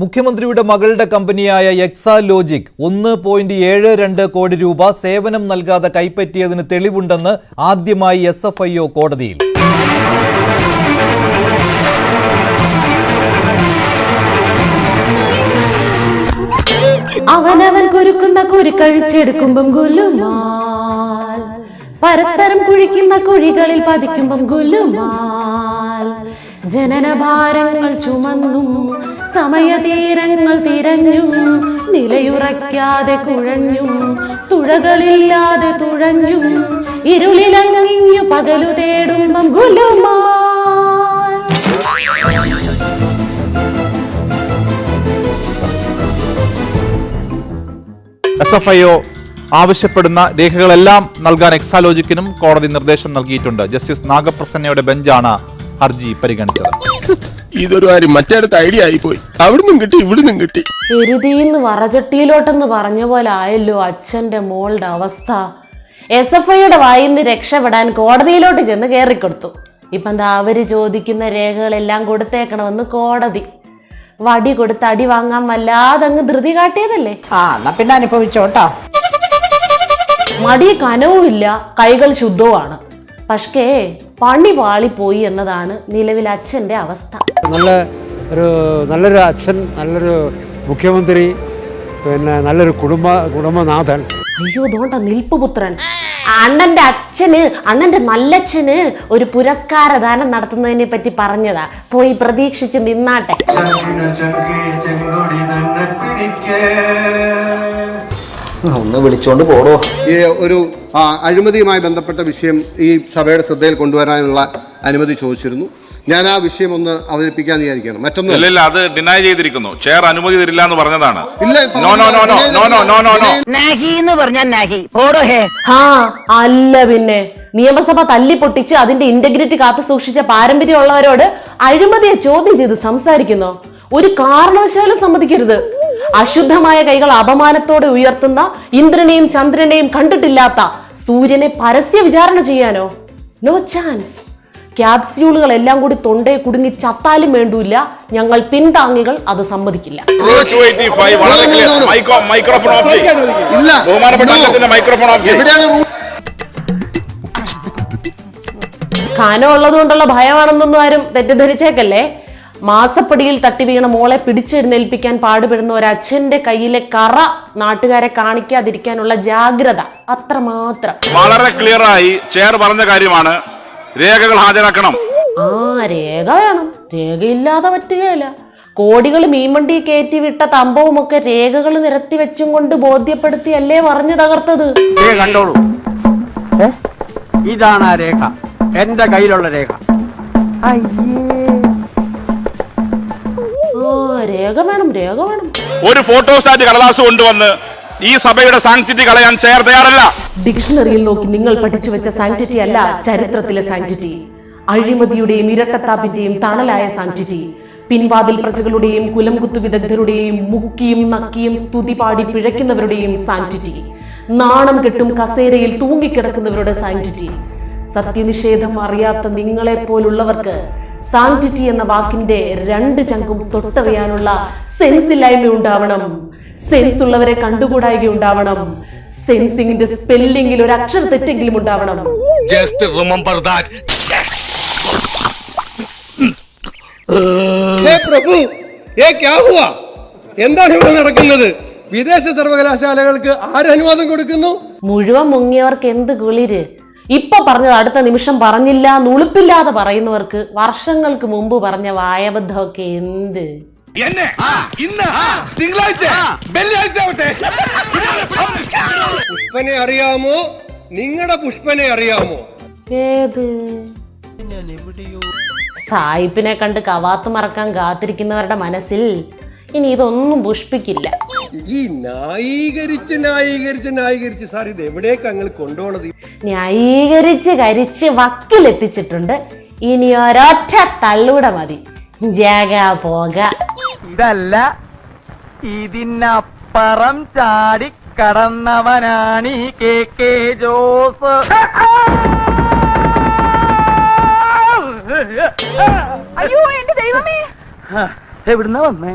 മുഖ്യമന്ത്രിയുടെ മകളുടെ കമ്പനിയായ എക്സാ ലോജിക് ഒന്ന് പോയിന്റ് ഏഴ് രണ്ട് കോടി രൂപ സേവനം നൽകാതെ കൈപ്പറ്റിയതിന് തെളിവുണ്ടെന്ന് ആദ്യമായി എസ് എഫ് ഐ ഒ കോടതിയിൽ. അവനവൻ കുരുക്കുന്ന കുരുക്കഴിച്ചെടുക്കുമ്പം ഗുലുമാൽ. പരസ്പരം കുഴിക്കുന്ന കുഴികളിൽ പതിക്കുമ്പം ഗുലുമാൽ. ജനനഭാരങ്ങൾ ചുമന്നും സമയതീരങ്ങൾ തിരഞ്ഞും നിലയുറയ്ക്കാതെ കുഴഞ്ഞും തുഴകളില്ലാതെ തുഴഞ്ഞും ഇരുളിലങ്ങിഞ്ഞു പകലു തേടുമ്പം ഗുലുമാ എസ് എഫ് ഐ ഒ ആവശ്യപ്പെടുന്ന രേഖകളെല്ലാം നൽകാൻ എക്സാലോജിക്കിനും കോടതി നിർദ്ദേശം നൽകിയിട്ടുണ്ട്. ജസ്റ്റിസ് നാഗപ്രസന്നയുടെ ബെഞ്ചാണ് ഹർജി പരിഗണിച്ചത്. ഇതൊരു കാര്യം മറ്റേടത്ത് ഐഡിയ ആയിപ്പോയി. അവിടുന്നും കിട്ടി ഇവിടുന്നും കിട്ടി. എരുതിന്ന് വറചട്ടിയിലോട്ടെന്ന് പറഞ്ഞ പോലെ ആയല്ലോ അച്ഛന്റെ മോളുടെ അവസ്ഥ. എസ് എഫ് ഐയുടെ വായിന്ന് രക്ഷപ്പെടാൻ കോടതിയിലോട്ട് ചെന്ന് കയറിക്കൊടുത്തു ഇപ്പം എന്താ അവർ ചോദിക്കുന്ന രേഖകളെല്ലാം കൊടുത്തേക്കണമെന്ന് കോടതി. വടി കൊടുത്ത് അടി വാങ്ങാൻ വല്ലാതെ അങ്ങ് ധൃതി കാട്ടിയതല്ലേ? ആ എന്നാ പിന്നെ അനുഭവിച്ചോട്ടോ മടി കനവുമില്ല കൈകൾ ശുദ്ധവുമാണ്. പക്ഷേ പണി പാളിപ്പോയി എന്നതാണ് നിലവിൽ അച്ഛന്റെ അവസ്ഥ. നല്ല ഒരു നല്ലൊരു അച്ഛൻ നല്ലൊരു മുഖ്യമന്ത്രി പിന്നെ നല്ലൊരു കുടുംബ കുടുംബനാഥൻ. അയ്യോ അതുകൊണ്ടാ നിൽപ്പ് പുത്രൻ അണ്ണന്റെ അച്ഛന് അണ്ണന്റെ നല്ലച്ഛന് ഒരു പുരസ്കാരദാനം നടത്തുന്നതിനെ പറ്റി പറഞ്ഞതാ. പോയി പ്രതീക്ഷിച്ച് നിന്നാട്ടെ. ഒന്ന് വിളിച്ചോണ്ട് പോടോ. ഈ ഒരു ആ, അഴിമതിയുമായി ബന്ധപ്പെട്ട വിഷയം ഈ സഭയുടെ ശ്രദ്ധയിൽ കൊണ്ടുവരാനുള്ള അനുമതി ചോദിച്ചിരുന്നു. ഞാൻ ആ വിഷയം ഒന്ന് അവതരിപ്പിക്കാൻ വിചാരിക്കുകയാണ്. മറ്റൊന്നും ഇല്ല ഇല്ല അത് ഡിനൈ ചെയ്തിരിക്കുന്നു. ചെയർ അനുമതി തരില്ല എന്ന് പറഞ്ഞതാണ്. ഇല്ല, no no no no no no no no no നാഹി എന്ന് പറഞ്ഞാൽ നാഹി പോടോ ഹേ. ഹാ അല്ല പിന്നെ. നിയമസഭ തല്ലിപ്പൊട്ടിച്ച് അതിന്റെ ഇന്റഗ്രിറ്റി കാത്തു സൂക്ഷിച്ച പാരമ്പര്യമുള്ളവരോട് അഴിമതിയെ ചോദ്യം ചെയ്ത് സംസാരിക്കുന്നു? ഒരു കാരണവശാലും സമ്മതിക്കരുത്. അശുദ്ധമായ കൈകൾ അപമാനത്തോടെ ഉയർത്തുന്ന ഇന്ദ്രനെയും ചന്ദ്രനെയും കണ്ടിട്ടില്ലാത്ത സൂര്യനെ പരസ്യ വിചാരണ ചെയ്യാനോ? നോ ചാൻസ് ക്യാപ്സ്യൂളുകൾ എല്ലാം കൂടി തൊണ്ടയെ കുടുങ്ങി ചത്താലും വേണ്ടൂല്ല. ഞങ്ങൾ പിൻതാങ്ങികൾ അത് സമ്മതിക്കില്ല. കാനം ഉള്ളതുകൊണ്ടുള്ള ഭയമാണെന്നൊന്നും ആരും തെറ്റിദ്ധരിച്ചേക്കല്ലേ? മാസപ്പടിയിൽ തട്ടി വീണ മോളെ പിടിച്ചെഴുന്നേൽപ്പിക്കാൻ പാടുപെടുന്ന ഒരു അച്ഛന്റെ കയ്യിലെ കറ നാട്ടുകാരെ കാണിക്കാതിരിക്കാനുള്ള ജാഗ്രത അത്രമാത്രം. വളരെ ക്ലിയർ ആയി ചെയർ പറഞ്ഞ കാര്യമാണ്. രേഖകൾ ഹാജരാക്കണം. ആ രേഖ വേണം. രേഖയില്ലാതെ പറ്റുകയല്ല. കോടികൾ മീൻവണ്ടി കയറ്റി വിട്ട തമ്പവുമൊക്കെ രേഖകൾ നിരത്തി വെച്ചും കൊണ്ട് ബോധ്യപ്പെടുത്തിയല്ലേ പറഞ്ഞു തകർത്തത്? കണ്ടോളൂ. ഇതാണ് ആ രേഖ. എന്റെ കയ്യിലുള്ള രേഖ. ആ രേഖ വേണം രേഖ വേണം. ഒരു ഫോട്ടോസ്റ്റാറ്റ് കടലാസ് കൊണ്ടുവന്ന് ഈ സഭയുടെ സാങ്ക്ടിറ്റി കളയാൻ ചെയർ തയ്യാറല്ല. ഡിക്ഷണറിയിൽ നോക്കി നിങ്ങൾ പഠിച്ചു വെച്ച സാങ്ക്ടിറ്റി അല്ല ചരിത്രത്തിലെ സാങ്ക്ടിറ്റി അഴിമതിയുടെയും ഇരട്ടത്താപ്പിന്റെയും തണലായ സാങ്ക്ടിറ്റി പിൻവാതിൽ പ്രജകളുടെയും കുലംകുത്തു വിദഗ്ധരുടെയും മുക്കിയും നക്കിയും സ്തുതി പാടി പിഴയ്ക്കുന്നവരുടെയും സാങ്ക്ടിറ്റി നാണം കെട്ടും കസേരയിൽ തൂങ്ങിക്കിടക്കുന്നവരുടെ സാങ്ക്ടിറ്റി സത്യനിഷേധം അറിയാത്ത നിങ്ങളെ പോലുള്ളവർക്ക് സാങ്ക്ടിറ്റി എന്ന വാക്കിന്റെ രണ്ട് ചങ്കും തൊട്ടറിയാനുള്ള സെൻസ് ഇല്ലായ്മ ഉണ്ടാവണം. സെൻസ് ഉള്ളവരെ കണ്ടുകൂടായിക ഉണ്ടാവണം. സെൻസിങ്ങിന്റെ സ്പെല്ലിംഗിൽ ഒരു അക്ഷര തെറ്റെങ്കിലും ഉണ്ടാവണം. പ്രഭു ഏ ക്യാ ഹുവാ എന്താണ് ഇവിടെ നടക്കുന്നത്? വിദേശ സർവകലാശാലകൾക്ക് ആരനുവാദം കൊടുക്കുന്നു? മുഴുവൻ മുങ്ങിയവർക്ക് എന്ത് കുളിര്? ഇപ്പൊ പറഞ്ഞത് അടുത്ത നിമിഷം പറഞ്ഞില്ല നുളുപ്പില്ലാതെ പറയുന്നവർക്ക് വർഷങ്ങൾക്ക് മുമ്പ് പറഞ്ഞ വായബദ്ധമൊക്കെ എന്ത്? പുഷ്പനെ അറിയാമോ? നിങ്ങളുടെ പുഷ്പനെ അറിയാമോ? ഏത്? സായിപ്പിനെ കണ്ട് കവാത്ത് മറക്കാൻ കാത്തിരിക്കുന്നവരുടെ മനസ്സിൽ ഇനി ഇതൊന്നും പുഷ്പിക്കില്ല. ഈ ന്യായീകരിച്ച് ന്യായീകരിച്ച് ന്യായീകരിച്ച് സാർ ഇത് എവിടേക്ക് അങ്ങൾ കൊണ്ടുപോണത്? ന്യായീകരിച്ച് കരിച്ച് വക്കിലെത്തിച്ചിട്ടുണ്ട്. ഇനി ഒരൊറ്റ തള്ളൂടെ മതി. ജാഗ പോക. ഇതല്ല ഇതിനപ്പുറം ചാടി കടന്നവനാണ് ഈ കെ കെ ജോസ്. അയ്യോ എന്റെ ദൈവമേ. എവിടുന്ന വന്നേ?